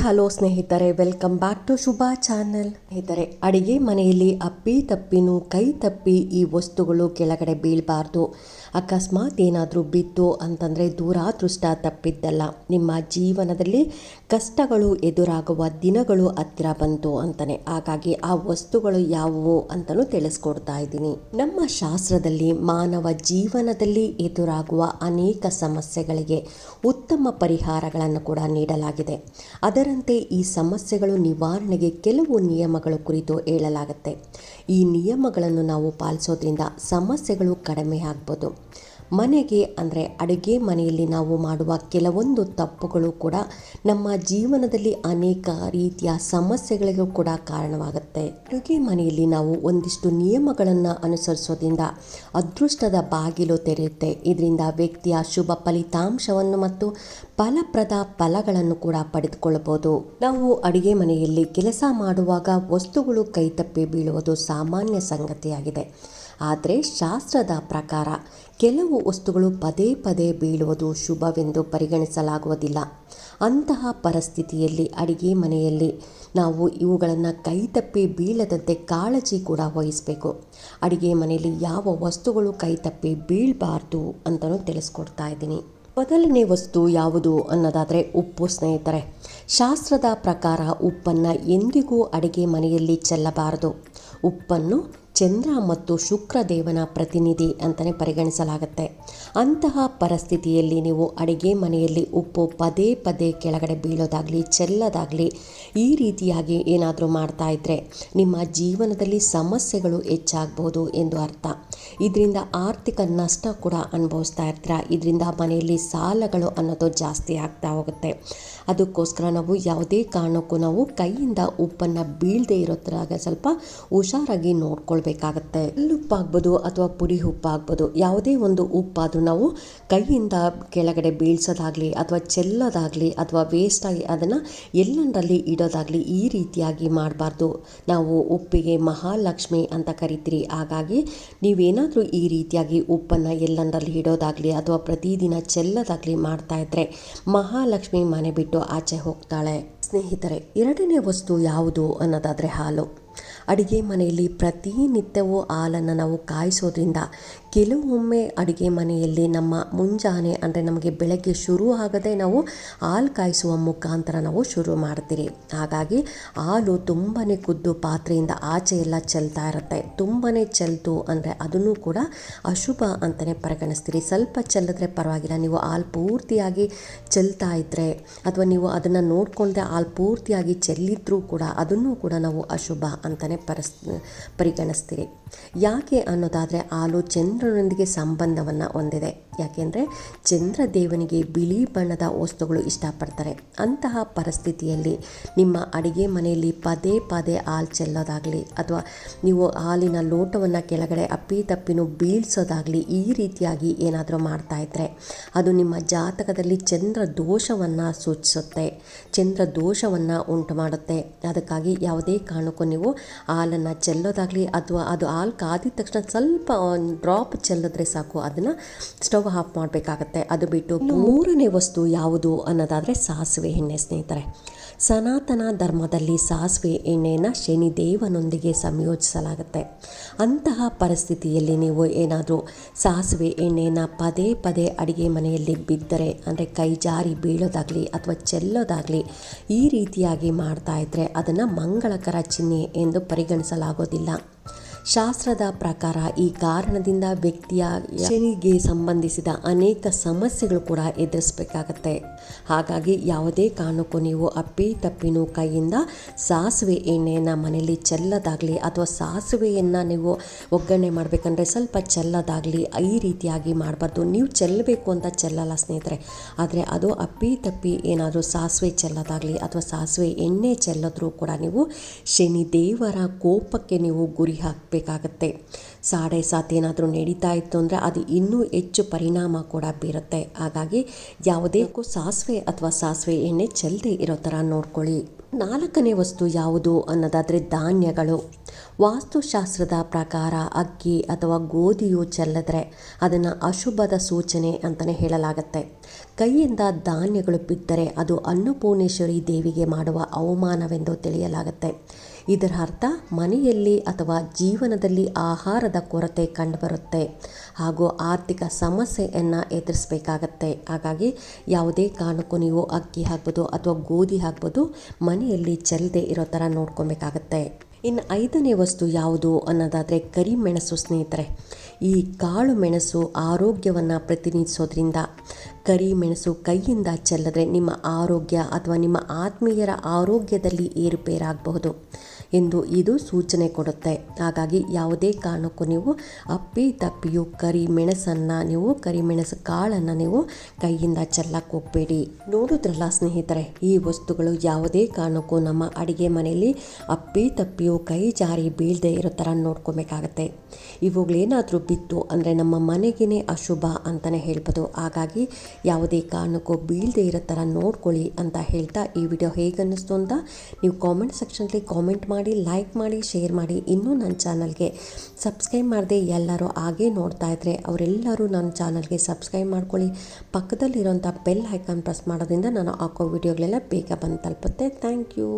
Hello ಸ್ನೇಹಿತರೆ welcome back to Shubha channel ಸ್ನೇಹಿತರೆ, ಅಡಿಗೆ ಮನೆಯಲ್ಲಿ ಅಪ್ಪಿ ತಪ್ಪಿನೂ ಕೈ ತಪ್ಪಿ ಈ ವಸ್ತುಗಳು ಕೆಳಗಡೆ ಬೀಳಬಾರ್ದು. ಅಕಸ್ಮಾತ್ ಏನಾದರೂ ಬಿತ್ತು ಅಂತಂದರೆ ದೂರಾದೃಷ್ಟ ತಪ್ಪಿದ್ದಲ್ಲ. ನಿಮ್ಮ ಜೀವನದಲ್ಲಿ ಕಷ್ಟಗಳು ಎದುರಾಗುವ ದಿನಗಳು ಹತ್ತಿರ ಬಂತು ಅಂತಾನೆ. ಹಾಗಾಗಿ ಆ ವಸ್ತುಗಳು ಯಾವುವು ಅಂತಲೂ ತಿಳಿಸ್ಕೊಡ್ತಾ ಇದ್ದೀನಿ. ನಮ್ಮ ಶಾಸ್ತ್ರದಲ್ಲಿ ಮಾನವ ಜೀವನದಲ್ಲಿ ಎದುರಾಗುವ ಅನೇಕ ಸಮಸ್ಯೆಗಳಿಗೆ ಉತ್ತಮ ಪರಿಹಾರಗಳನ್ನು ಕೂಡ ನೀಡಲಾಗಿದೆ. ಅದರಂತೆ ಈ ಸಮಸ್ಯೆಗಳು ನಿವಾರಣೆಗೆ ಕೆಲವು ನಿಯಮಗಳ ಕುರಿತು ಹೇಳಲಾಗುತ್ತೆ. ಈ ನಿಯಮಗಳನ್ನು ನಾವು ಪಾಲಿಸೋದ್ರಿಂದ ಸಮಸ್ಯೆಗಳು ಕಡಿಮೆ ಆಗ್ಬೋದು. ಮನೆಗೆ ಅಂದರೆ ಅಡುಗೆ ಮನೆಯಲ್ಲಿ ನಾವು ಮಾಡುವ ಕೆಲವೊಂದು ತಪ್ಪುಗಳು ಕೂಡ ನಮ್ಮ ಜೀವನದಲ್ಲಿ ಅನೇಕ ರೀತಿಯ ಸಮಸ್ಯೆಗಳಿಗೂ ಕೂಡ ಕಾರಣವಾಗುತ್ತೆ. ಅಡುಗೆ ಮನೆಯಲ್ಲಿ ನಾವು ಒಂದಿಷ್ಟು ನಿಯಮಗಳನ್ನು ಅನುಸರಿಸೋದ್ರಿಂದ ಅದೃಷ್ಟದ ಬಾಗಿಲು ತೆರೆಯುತ್ತೆ. ಇದರಿಂದ ವ್ಯಕ್ತಿಯ ಶುಭ ಫಲಿತಾಂಶವನ್ನು ಮತ್ತು ಫಲಪ್ರದ ಫಲಗಳನ್ನು ಕೂಡ ಪಡೆದುಕೊಳ್ಳಬಹುದು. ನಾವು ಅಡುಗೆ ಮನೆಯಲ್ಲಿ ಕೆಲಸ ಮಾಡುವಾಗ ವಸ್ತುಗಳು ಕೈತಪ್ಪಿ ಬೀಳುವುದು ಸಾಮಾನ್ಯ ಸಂಗತಿಯಾಗಿದೆ. ಆದರೆ ಶಾಸ್ತ್ರದ ಪ್ರಕಾರ ಕೆಲವು ವಸ್ತುಗಳು ಪದೇ ಪದೇ ಬೀಳುವುದು ಶುಭವೆಂದು ಪರಿಗಣಿಸಲಾಗುವುದಿಲ್ಲ. ಅಂತಹ ಪರಿಸ್ಥಿತಿಯಲ್ಲಿ ಅಡಿಗೆ ಮನೆಯಲ್ಲಿ ನಾವು ಇವುಗಳನ್ನು ಕೈತಪ್ಪಿ ಬೀಳದಂತೆ ಕಾಳಜಿ ಕೂಡ ವಹಿಸಬೇಕು. ಅಡಿಗೆ ಮನೆಯಲ್ಲಿ ಯಾವ ವಸ್ತುಗಳು ಕೈತಪ್ಪಿ ಬೀಳಬಾರ್ದು ಅಂತಲೂ ತಿಳಿಸ್ಕೊಡ್ತಾ ಇದ್ದೀನಿ. ಮೊದಲನೇ ವಸ್ತು ಯಾವುದು ಅನ್ನೋದಾದರೆ ಉಪ್ಪು ಸ್ನೇಹಿತರೆ. ಶಾಸ್ತ್ರದ ಪ್ರಕಾರ ಉಪ್ಪನ್ನು ಎಂದಿಗೂ ಅಡಿಗೆ ಮನೆಯಲ್ಲಿ ಚೆಲ್ಲಬಾರದು. ಉಪ್ಪನ್ನು ಚಂದ್ರ ಮತ್ತು ಶುಕ್ರ ದೇವನ ಪ್ರತಿನಿಧಿ ಅಂತಲೇ ಪರಿಗಣಿಸಲಾಗುತ್ತೆ. ಅಂತಹ ಪರಿಸ್ಥಿತಿಯಲ್ಲಿ ನೀವು ಅಡಿಗೆ ಮನೆಯಲ್ಲಿ ಉಪ್ಪು ಪದೇ ಪದೇ ಕೆಳಗಡೆ ಬೀಳೋದಾಗಲಿ, ಚೆಲ್ಲೋದಾಗಲಿ ಈ ರೀತಿಯಾಗಿ ಏನಾದರೂ ಮಾಡ್ತಾ ಇದ್ದರೆ ನಿಮ್ಮ ಜೀವನದಲ್ಲಿ ಸಮಸ್ಯೆಗಳು ಹೆಚ್ಚಾಗ್ಬೋದು ಎಂದು ಅರ್ಥ. ಇದರಿಂದ ಆರ್ಥಿಕ ನಷ್ಟ ಕೂಡ ಅನುಭವಿಸ್ತಾ ಇರ್ತೀರ. ಇದರಿಂದ ಮನೆಯಲ್ಲಿ ಸಾಲಗಳು ಅನ್ನೋದು ಜಾಸ್ತಿ ಆಗ್ತಾ ಹೋಗುತ್ತೆ. ಅದಕ್ಕೋಸ್ಕರ ನಾವು ಯಾವುದೇ ಕಾರಣಕ್ಕೂ ನಾವು ಕೈಯಿಂದ ಉಪ್ಪನ್ನು ಬೀಳದೇ ಇರೋದ್ರಾಗ ಸ್ವಲ್ಪ ಹುಷಾರಾಗಿ ನೋಡ್ಕೊಳ್ಬೇಕಾಗತ್ತೆ ಉಪ್ಪಾಗ್ಬೋದು ಅಥವಾ ಪುಡಿ ಉಪ್ಪಾಗ್ಬೋದು, ಯಾವುದೇ ಒಂದು ಉಪ್ಪಾದರೂ ನಾವು ಕೈಯಿಂದ ಕೆಳಗಡೆ ಬೀಳ್ಸೋದಾಗಲಿ ಅಥವಾ ಚೆಲ್ಲೋದಾಗಲಿ ಅಥವಾ ವೇಸ್ಟಾಗಿ ಅದನ್ನು ಎಲ್ಲಂದರಲ್ಲಿ ಇಡೋದಾಗಲಿ ಈ ರೀತಿಯಾಗಿ ಮಾಡಬಾರ್ದು. ನಾವು ಉಪ್ಪಿಗೆ ಮಹಾಲಕ್ಷ್ಮಿ ಅಂತ ಕರಿತೀರಿ. ಹಾಗಾಗಿ ನೀವೇನಾದರೂ ಈ ರೀತಿಯಾಗಿ ಉಪ್ಪನ್ನು ಎಲ್ಲಂದರಲ್ಲಿ ಇಡೋದಾಗಲಿ ಅಥವಾ ಪ್ರತಿದಿನ ಚೆಲ್ಲೋದಾಗಲಿ ಮಾಡ್ತಾ ಇದ್ದರೆ ಮಹಾಲಕ್ಷ್ಮಿ ಮನೆ ಬಿಟ್ಟು ಆಚೆ ಹೋಗ್ತಾಳೆ. ಸ್ನೇಹಿತರೆ, ಎರಡನೇ ವಸ್ತು ಯಾವುದು ಅನ್ನೋದಾದರೆ ಹಾಲು. ಅಡುಗೆ ಮನೆಯಲ್ಲಿ ಪ್ರತಿನಿತ್ಯವೂ ಹಾಲನ್ನು ನಾವು ಕಾಯಿಸೋದ್ರಿಂದ ಕೆಲವೊಮ್ಮೆ ಅಡುಗೆ ಮನೆಯಲ್ಲಿ ನಮ್ಮ ಮುಂಜಾನೆ ಅಂದರೆ ನಮಗೆ ಬೆಳಗ್ಗೆ ಶುರು ಆಗದೆ ನಾವು ಹಾಲು ಕಾಯಿಸುವ ಮುಖಾಂತರ ನಾವು ಶುರು ಮಾಡ್ತೀರಿ. ಹಾಗಾಗಿ ಹಾಲು ತುಂಬಾ ಕುದ್ದು ಪಾತ್ರೆಯಿಂದ ಆಚೆ ಎಲ್ಲ ಚೆಲ್ತಾ ಇರುತ್ತೆ. ತುಂಬಾ ಚೆಲ್ತು ಅಂದರೆ ಅದನ್ನು ಕೂಡ ಅಶುಭ ಅಂತಲೇ ಪರಿಗಣಿಸ್ತೀರಿ. ಸ್ವಲ್ಪ ಚೆಲ್ಲಿದ್ರೆ ಪರವಾಗಿಲ್ಲ. ನೀವು ಹಾಲು ಪೂರ್ತಿಯಾಗಿ ಚೆಲ್ತಾ ಇದ್ದರೆ ಅಥವಾ ನೀವು ಅದನ್ನು ನೋಡಿಕೊಂಡ್ರೆ ಹಾಲು ಪೂರ್ತಿಯಾಗಿ ಚೆಲ್ಲಿದ್ರೂ ಕೂಡ ಅದನ್ನು ಕೂಡ ನಾವು ಅಶುಭ ಅಂತಲೇ ಪರಿಸ್, ಪರಿಗಣಿಸ್ತೀರಿ. ಯಾಕೆ ಅನ್ನೋದಾದರೆ ಹಾಲು ಚಂದ್ರನೊಂದಿಗೆ ಸಂಬಂಧವನ್ನು ಹೊಂದಿದೆ. ಯಾಕೆಂದರೆ ಚಂದ್ರದೇವನಿಗೆ ಬಿಳಿ ಬಣ್ಣದ ವಸ್ತುಗಳು ಇಷ್ಟಪಡ್ತಾರೆ. ಅಂತಹ ಪರಿಸ್ಥಿತಿಯಲ್ಲಿ ನಿಮ್ಮ ಅಡಿಗೆ ಮನೆಯಲ್ಲಿ ಪದೇ ಪದೇ ಹಾಲು ಚೆಲ್ಲೋದಾಗಲಿ ಅಥವಾ ನೀವು ಹಾಲಿನ ಲೋಟವನ್ನು ಕೆಳಗಡೆ ಅಪ್ಪಿ ತಪ್ಪಿನೂ ಬೀಳ್ಸೋದಾಗಲಿ ಈ ರೀತಿಯಾಗಿ ಏನಾದರೂ ಮಾಡ್ತಾ ಇದ್ದರೆ ಅದು ನಿಮ್ಮ ಜಾತಕದಲ್ಲಿ ಚಂದ್ರ ದೋಷವನ್ನು ಸೂಚಿಸುತ್ತೆ. ಚಂದ್ರ ದೋಷವನ್ನು ಉಂಟು ಮಾಡುತ್ತೆ ಅದಕ್ಕಾಗಿ ಯಾವುದೇ ಕಾರಣಕ್ಕೂ ನೀವು ಹಾಲನ್ನು ಚೆಲ್ಲೋದಾಗಲಿ ಅಥವಾ ಅದು ಹಾಲು ಕಾದಿದ ತಕ್ಷಣ ಸ್ವಲ್ಪ ಡ್ರಾಪ್ ಚೆಲ್ಲಿದ್ರೆ ಸಾಕು, ಅದನ್ನು ಸ್ಟವ್ ಆಫ್ ಮಾಡಬೇಕಾಗತ್ತೆ. ಅದು ಬಿಟ್ಟು ಮೂರನೇ ವಸ್ತು ಯಾವುದು ಅನ್ನೋದಾದರೆ ಸಾಸಿವೆ ಎಣ್ಣೆ, ಸ್ನೇಹಿತರೆ. ಸನಾತನ ಧರ್ಮದಲ್ಲಿ ಸಾಸಿವೆ ಎಣ್ಣೆಯನ್ನು ಶನಿದೇವನೊಂದಿಗೆ ಸಂಯೋಜಿಸಲಾಗುತ್ತೆ. ಅಂತಹ ಪರಿಸ್ಥಿತಿಯಲ್ಲಿ ನೀವು ಏನಾದರೂ ಸಾಸಿವೆ ಎಣ್ಣೆಯನ್ನು ಪದೇ ಪದೇ ಅಡುಗೆ ಮನೆಯಲ್ಲಿ ಬಿದ್ದರೆ, ಅಂದರೆ ಕೈ ಜಾರಿ ಬೀಳೋದಾಗಲಿ ಅಥವಾ ಚೆಲ್ಲೋದಾಗಲಿ ಈ ರೀತಿಯಾಗಿ ಮಾಡ್ತಾ ಇದ್ದರೆ ಅದನ್ನು ಮಂಗಳಕರ ಚಿಹ್ನೆ ಎಂದು ಪರಿಗಣಿಸಲಾಗೋದಿಲ್ಲ. ಶಾಸ್ತ್ರದ ಪ್ರಕಾರ ಈ ಕಾರಣದಿಂದ ವ್ಯಕ್ತಿಯ ಶನಿಗೆ ಸಂಬಂಧಿಸಿದ ಅನೇಕ ಸಮಸ್ಯೆಗಳು ಕೂಡ ಎದುರಿಸಬೇಕಾಗತ್ತೆ. ಹಾಗಾಗಿ ಯಾವುದೇ ಕಾರಣಕ್ಕೂ ನೀವು ಅಪ್ಪಿ ತಪ್ಪಿನೂ ಕೈಯಿಂದ ಸಾಸಿವೆ ಎಣ್ಣೆಯನ್ನು ಮನೆಯಲ್ಲಿ ಚೆಲ್ಲದಾಗಲಿ ಅಥವಾ ಸಾಸಿವೆಯನ್ನು ನೀವು ಒಗ್ಗರಣೆ ಮಾಡಬೇಕಂದ್ರೆ ಸ್ವಲ್ಪ ಚೆಲ್ಲದಾಗಲಿ ಈ ರೀತಿಯಾಗಿ ಮಾಡಬಾರ್ದು. ನೀವು ಚೆಲ್ಲಬೇಕು ಅಂತ ಚೆಲ್ಲಲ್ಲ ಸ್ನೇಹಿತರೆ. ಆದರೆ ಅದು ಅಪ್ಪಿ ತಪ್ಪಿ ಏನಾದರೂ ಸಾಸಿವೆ ಚೆಲ್ಲೋದಾಗಲಿ ಅಥವಾ ಸಾಸಿವೆ ಎಣ್ಣೆ ಚೆಲ್ಲದ್ರೂ ಕೂಡ ನೀವು ಶನಿ ದೇವರ ಕೋಪಕ್ಕೆ ನೀವು ಗುರಿ ಹಾಕಬೇಕಾಗತ್ತೆ. ಸಾಡೆ ಸಾತ್ ಏನಾದರೂ ನಡೀತಾ ಇತ್ತು ಅಂದರೆ ಅದು ಇನ್ನೂ ಹೆಚ್ಚು ಪರಿಣಾಮ ಕೂಡ ಬೀರುತ್ತೆ. ಹಾಗಾಗಿ ಯಾವುದೇ ಅಥವಾ ಸಾಸಿವೆ ಎಣ್ಣೆ ಚೆಲ್ಲದೆ ಇರೋ ಥರ ನೋಡ್ಕೊಳ್ಳಿ. ನಾಲ್ಕನೇ ವಸ್ತು ಯಾವುದು ಅನ್ನೋದಾದರೆ ಧಾನ್ಯಗಳು. ವಾಸ್ತುಶಾಸ್ತ್ರದ ಪ್ರಕಾರ ಅಕ್ಕಿ ಅಥವಾ ಗೋಧಿಯು ಚೆಲ್ಲದ್ರೆ ಅದನ್ನು ಅಶುಭದ ಸೂಚನೆ ಅಂತಲೇ ಹೇಳಲಾಗತ್ತೆ. ಕೈಯಿಂದ ಧಾನ್ಯಗಳು ಬಿದ್ದರೆ ಅದು ಅನ್ನಪೂರ್ಣೇಶ್ವರಿ ದೇವಿಗೆ ಮಾಡುವ ಅವಮಾನವೆಂದು ತಿಳಿಯಲಾಗುತ್ತೆ. ಇದರ ಅರ್ಥ ಮನೆಯಲ್ಲಿ ಅಥವಾ ಜೀವನದಲ್ಲಿ ಆಹಾರದ ಕೊರತೆ ಕಂಡುಬರುತ್ತೆ ಹಾಗೂ ಆರ್ಥಿಕ ಸಮಸ್ಯೆಯನ್ನು ಎದುರಿಸಬೇಕಾಗತ್ತೆ. ಹಾಗಾಗಿ ಯಾವುದೇ ಕಾರಣಕ್ಕೂ ನೀವು ಅಕ್ಕಿ ಹಾಕ್ಬೋದು ಅಥವಾ ಗೋಧಿ ಹಾಕ್ಬೋದು ಮನೆಯಲ್ಲಿ ಚೆಲ್ಲದೆ ಇರೋ ಥರ ನೋಡ್ಕೊಬೇಕಾಗತ್ತೆ. ಇನ್ನು ಐದನೇ ವಸ್ತು ಯಾವುದು ಅನ್ನೋದಾದರೆ ಕರಿಮೆಣಸು ಸ್ನೇಹಿತರೆ. ಈ ಕಾಳು ಮೆಣಸು ಆರೋಗ್ಯವನ್ನು ಪ್ರತಿನಿಧಿಸೋದ್ರಿಂದ ಕರಿಮೆಣಸು ಕೈಯಿಂದ ಚೆಲ್ಲದ್ರೆ ನಿಮ್ಮ ಆರೋಗ್ಯ ಅಥವಾ ನಿಮ್ಮ ಆತ್ಮೀಯರ ಆರೋಗ್ಯದಲ್ಲಿ ಏರುಪೇರಾಗಬಹುದು. ಎಂದು ಇದು ಸೂಚನೆ ಕೊಡುತ್ತೆ. ಹಾಗಾಗಿ ಯಾವುದೇ ಕಾರಣಕ್ಕೂ ನೀವು ಅಪ್ಪಿ, ತಪ್ಪಿಯು, ಕರಿಮೆಣಸನ್ನು ನೀವು, ಕರಿಮೆಣಸು ಕಾಳನ್ನು ನೀವು ಕೈಯಿಂದ ಚೆಲ್ಲಕ್ಕೆ ಹೋಗಬೇಡಿ. ನೋಡಿದ್ರಲ್ಲ ಸ್ನೇಹಿತರೆ, ಈ ವಸ್ತುಗಳು ಯಾವುದೇ ಕಾರಣಕ್ಕೂ ನಮ್ಮ ಅಡಿಗೆ ಮನೆಯಲ್ಲಿ ಅಪ್ಪಿ, ತಪ್ಪಿಯು ಕೈ ಜಾರಿ ಬೀಳದೆ ಇರೋ ಥರ ನೋಡ್ಕೊಬೇಕಾಗತ್ತೆ. ಇವುಗಳೇನಾದರೂ ಬಿತ್ತು ಅಂದರೆ ನಮ್ಮ ಮನೆಗೇ ಅಶುಭ ಅಂತಲೇ ಹೇಳ್ಬೋದು. ಹಾಗಾಗಿ ಯಾವುದೇ ಕಾರಣಕ್ಕೂ ಬೀಳದೆ ಇರೋ ಥರ ನೋಡ್ಕೊಳ್ಳಿ ಅಂತ ಹೇಳ್ತಾ ಈ ವಿಡಿಯೋ ಹೇಗನ್ನಿಸ್ತು ಅಂತ ನೀವು ಕಾಮೆಂಟ್ ಸೆಕ್ಷನಲ್ಲಿ ಕಾಮೆಂಟ್ ಮಾಡಿ ಲೈಕ್ ಮಾಡಿ ಶೇರ್ ಮಾಡಿ. ಇನ್ನೂ ನನ್ನ ಚಾನಲ್ಗೆ ಸಬ್ಸ್ಕ್ರೈಬ್ ಮಾಡದೆ ಎಲ್ಲರೂ ಹಾಗೆ ನೋಡ್ತಾ ಇದ್ದರೆ ಅವರೆಲ್ಲರೂ ನನ್ನ ಚಾನಲ್ಗೆ ಸಬ್ಸ್ಕ್ರೈಬ್ ಮಾಡ್ಕೊಳ್ಳಿ. ಪಕ್ಕದಲ್ಲಿರೋಂಥ ಬೆಲ್ ಐಕಾನ್ ಪ್ರೆಸ್ ಮಾಡೋದ್ರಿಂದ ನಾನು ಹಾಕೋ ವಿಡಿಯೋಗಳೆಲ್ಲ ಬೇಗ ಬಂದು ತಲುಪುತ್ತೆ. Thank you